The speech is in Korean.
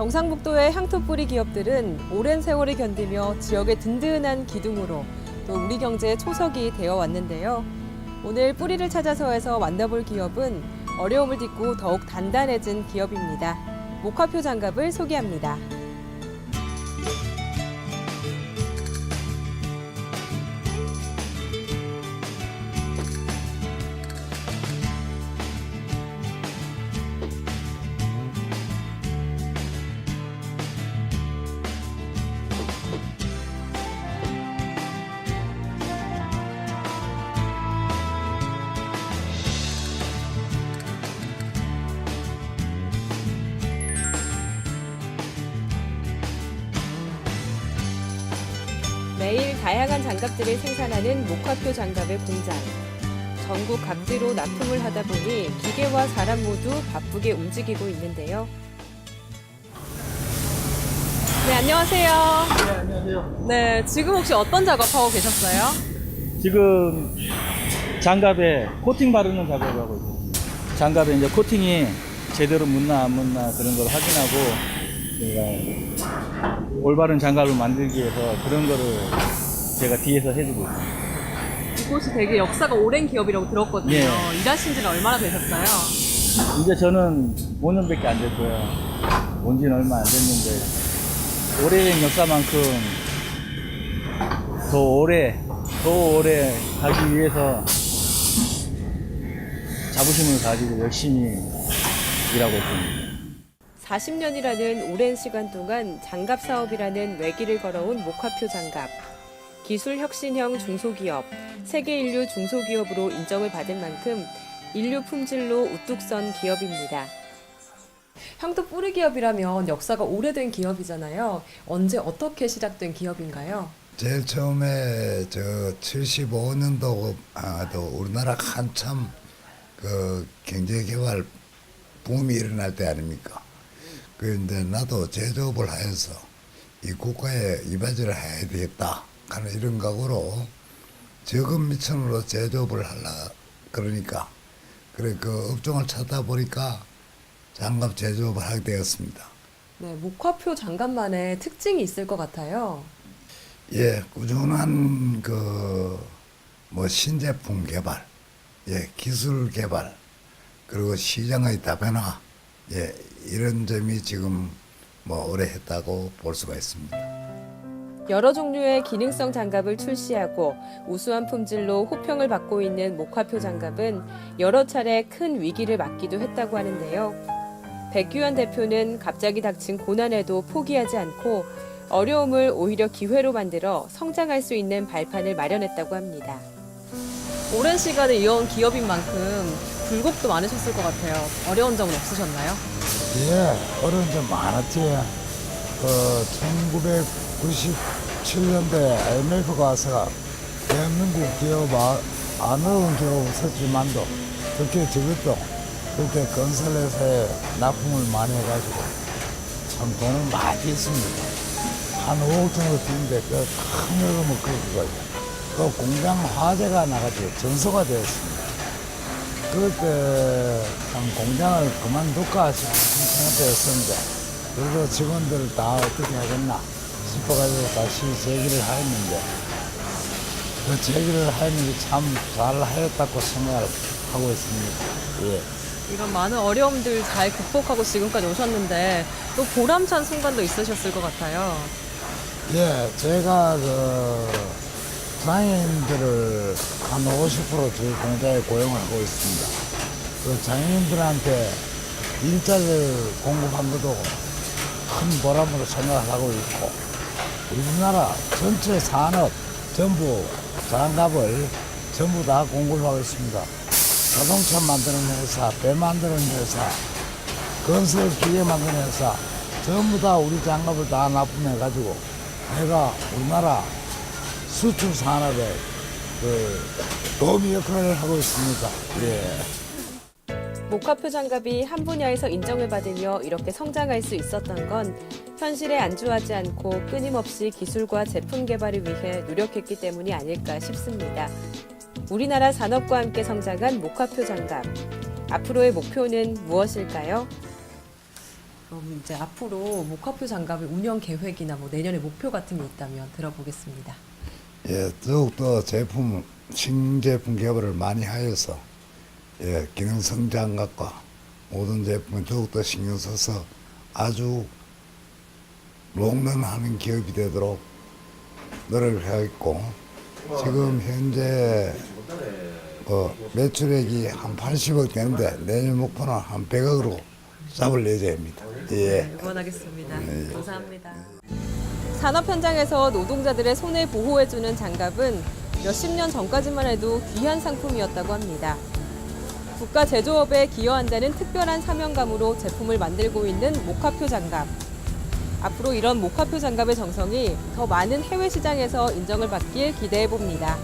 경상북도의 향토 뿌리 기업들은 오랜 세월을 견디며 지역의 든든한 기둥으로 또 우리 경제의 초석이 되어 왔는데요. 오늘 뿌리를 찾아서에서 만나볼 기업은 어려움을 딛고 더욱 단단해진 기업입니다. 목화표 장갑을 소개합니다. 매일 다양한 장갑들을 생산하는 목화표 장갑의 공장. 전국 각지로 납품을 하다 보니 기계와 사람 모두 바쁘게 움직이고 있는데요. 네, 안녕하세요. 네, 안녕하세요. 네, 지금 혹시 어떤 작업하고 계셨어요? 지금 장갑에 코팅 바르는 작업을 하고 있어요. 장갑에 이제 코팅이 제대로 묻나 안 묻나 그런 걸 확인하고 저희가 올바른 장갑을 만들기 위해서 그런 거를 제가 뒤에서 해주고 있어요. 이곳이 되게 역사가 오랜 기업이라고 들었거든요. 예. 일하신 지는 얼마나 되셨어요? 이제 저는 5년밖에 안 됐고요. 온 지는 얼마 안 됐는데 오래된 역사만큼 더 오래, 더 오래 가기 위해서 자부심을 가지고 열심히 일하고 있습니다. 40년이라는 오랜 시간 동안 장갑 사업이라는 외길을 걸어온 목화표 장갑. 기술 혁신형 중소기업, 세계 인류 중소기업으로 인정을 받은 만큼 인류 품질로 우뚝 선 기업입니다. 향토 뿌리 기업이라면 역사가 오래된 기업이잖아요. 언제 어떻게 시작된 기업인가요? 제일 처음에 저 75년도 아도 우리나라 한참 그 경제 개발 붐이 일어날 때 아닙니까? 그런데 나도 제조업을 하면서 이 국가에 이바지를 해야 되겠다 하는 이런 각오로 적은 미천으로 제조업을 하려 그러니까 그래 그 업종을 찾다 보니까 장갑 제조업을 하게 되었습니다. 네, 목화표 장갑만의 특징이 있을 것 같아요. 예, 꾸준한 그 뭐 신제품 개발, 예, 기술 개발, 그리고 시장의 다변화, 예, 이런 점이 지금 뭐 오래 했다고 볼 수가 있습니다. 여러 종류의 기능성 장갑을 출시하고 우수한 품질로 호평을 받고 있는 목화표 장갑은 여러 차례 큰 위기를 맞기도 했다고 하는데요. 백규현 대표는 갑자기 닥친 고난에도 포기하지 않고 어려움을 오히려 기회로 만들어 성장할 수 있는 발판을 마련했다고 합니다. 오랜 시간을 이어온 기업인 만큼 굴곡도 많으셨을 것 같아요. 어려운 점은 없으셨나요? 예, 어려운 점 많았지. 그 1997년도에 IMF가 와서 대한민국 기업 아, 안 어려운 기업 없었지만도 특히 저것도 그때 건설회사에 납품을 많이 해가지고 참 돈을 많이 있습니다. 한 5억 정도 드는데 그큰 여름을 그거요. 그 공장 화재가 나가지고 전소가 되었습니다. 그때 참 공장을 그만둘까 싶은 생각되었었는데 그래도 직원들 다 어떻게 하겠나 싶어가지고 다시 제기를 하였는데 그 제기를 하였는데 참 잘 하였다고 생각을 하고 있습니다. 예. 이런 많은 어려움들 잘 극복하고 지금까지 오셨는데 또 보람찬 순간도 있으셨을 것 같아요. 예, 제가 그 장애인들을 한 50% 저희 공장에 고용을 하고 있습니다. 그 장애인들한테 일자리를 공급한 것도 큰 보람으로 생각을 하고 있고 우리나라 전체 산업 전부 장갑을 전부 다 공급을 하고 있습니다. 자동차 만드는 회사, 배 만드는 회사, 건설 기계 만드는 회사 전부 다 우리 장갑을 다 납품해가지고 내가 우리나라 수출 산업에 그 도움이 역할을 하고 있습니다. 예. 목화표 장갑이 한 분야에서 인정을 받으며 이렇게 성장할 수 있었던 건 현실에 안주하지 않고 끊임없이 기술과 제품 개발을 위해 노력했기 때문이 아닐까 싶습니다. 우리나라 산업과 함께 성장한 목화표 장갑. 앞으로의 목표는 무엇일까요? 그럼 이제 앞으로 목화표 장갑의 운영 계획이나 뭐 내년의 목표 같은 게 있다면 들어보겠습니다. 예, 더욱더 제품, 신제품 개발을 많이 하여서, 예, 기능 성 장갑과 모든 제품에 더욱더 신경 써서 아주 롱런하는 기업이 되도록 노력을 하겠고, 지금 현재 어, 매출액이 한 80억 되는데 내년 목표는 한 100억으로 잡을 예정입니다. 예. 응원하겠습니다. 감사합니다. 산업 현장에서 노동자들의 손을 보호해주는 장갑은 몇십 년 전까지만 해도 귀한 상품이었다고 합니다. 국가 제조업에 기여한다는 특별한 사명감으로 제품을 만들고 있는 목화표 장갑. 앞으로 이런 목화표 장갑의 정성이 더 많은 해외 시장에서 인정을 받길 기대해 봅니다.